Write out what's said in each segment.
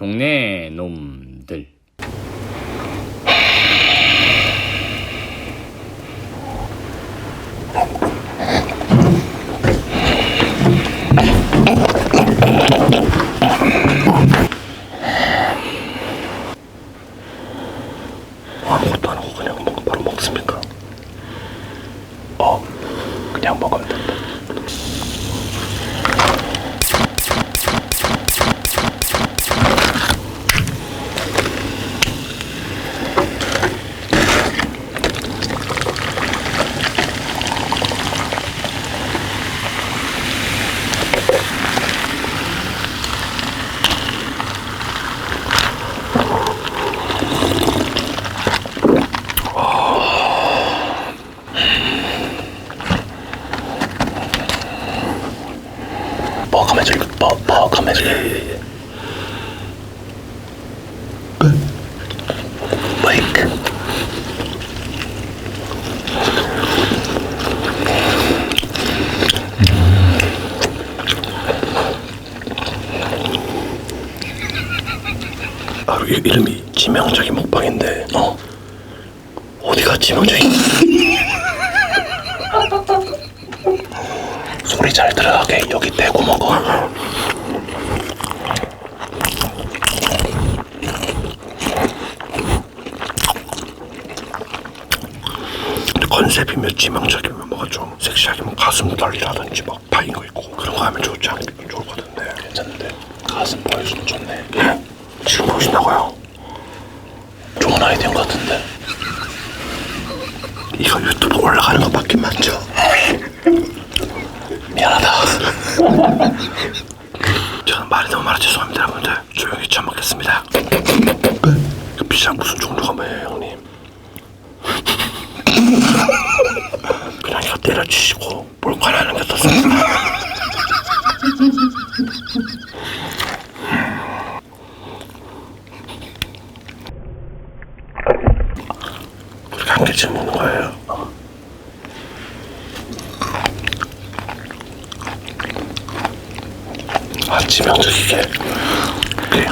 동네 놈들. 아무것도 안 하고 그냥 먹, 바로 먹습니까? 어, 그냥 먹어야 된다. 뭐 가면줄, 뭐, 뭐 가면줄. 마이크. 아, 이, 이름이 지명적인 먹방인데, 어, 어디가 지명적인? 소리 잘 들어가게 여기 대고 먹어. 컨셉이 몇 지망적이면 뭐가 좀 섹시하게 뭐 가슴 달리라든지 막 파인 거 있고 그런 거 하면 좋지 않 좋을 것 같은데 괜찮은데 가슴 보여주면 좋네 예? 지금 보신다고요? 좋은 아이디어인 것 같은데 이거 유튜브 올라가는 거 맞긴 맞죠? 미안하다. 저는 말이 너무 많아 죄송합니다 여러분들 조용히 참먹겠습니다 그 피자 무슨 종류가 뭐예요 형님? 그냥 이거 때려주시고 몰카하는 게 어떻습니까? 한 개씩 먹는 거예요. 아 치명적이게 그래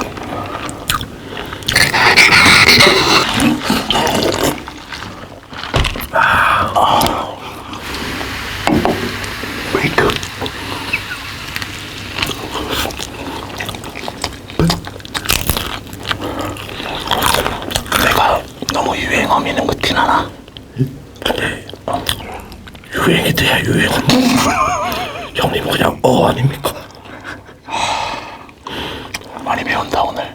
메이크 내가 너무 유행 어 미는 거 티나나? 어, 유행이 돼야 유행은 형님 그냥 어 아닙니까? 많이 배운다 오늘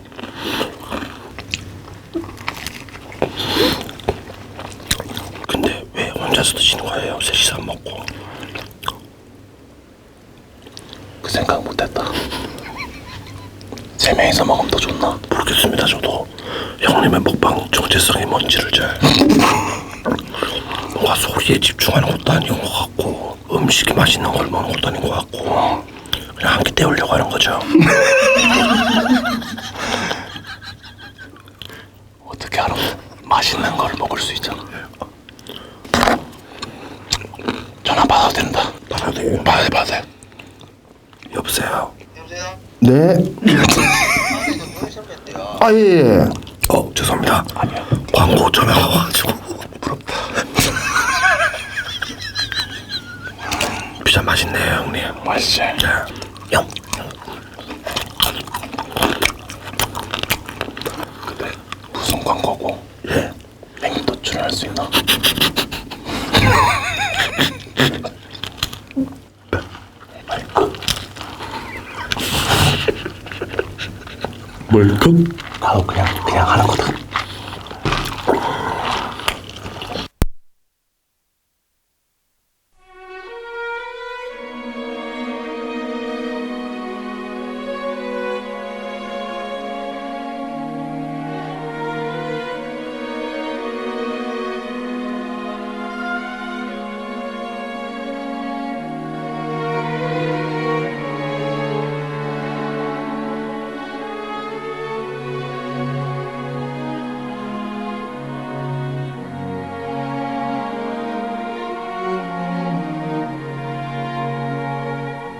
근데 왜 혼자서 드시는 거예요? 셋이서 안 먹고 그 생각 못했다 세 명이서 먹으면 더 좋나? 모르겠습니다 저도 형님의 먹방 정체성이 뭔지를 잘 뭔가 소리에 집중하는 것도 아닌 것 같고 음식이 맛있는 걸 먹는 것도 아닌 것 같고 그냥 한 끼 때우려고 하는 거죠 어떻게 알아? 맛있는 걸 먹을 수 있잖아 전화 받아도 된다 받아도 돼요? 받아야 돼 여보세요 여보세요? 네. 보내셨는데요. 아, 예, 예. 어 죄송합니다 아니요 광고 전화가 와가지고 부럽다 피자 맛있네요 형님 맛있지? 네. 형 근데 무슨 광고고? 예 맹도 출연할 수 있나? 뭘까? 그냥 그냥 하는 거다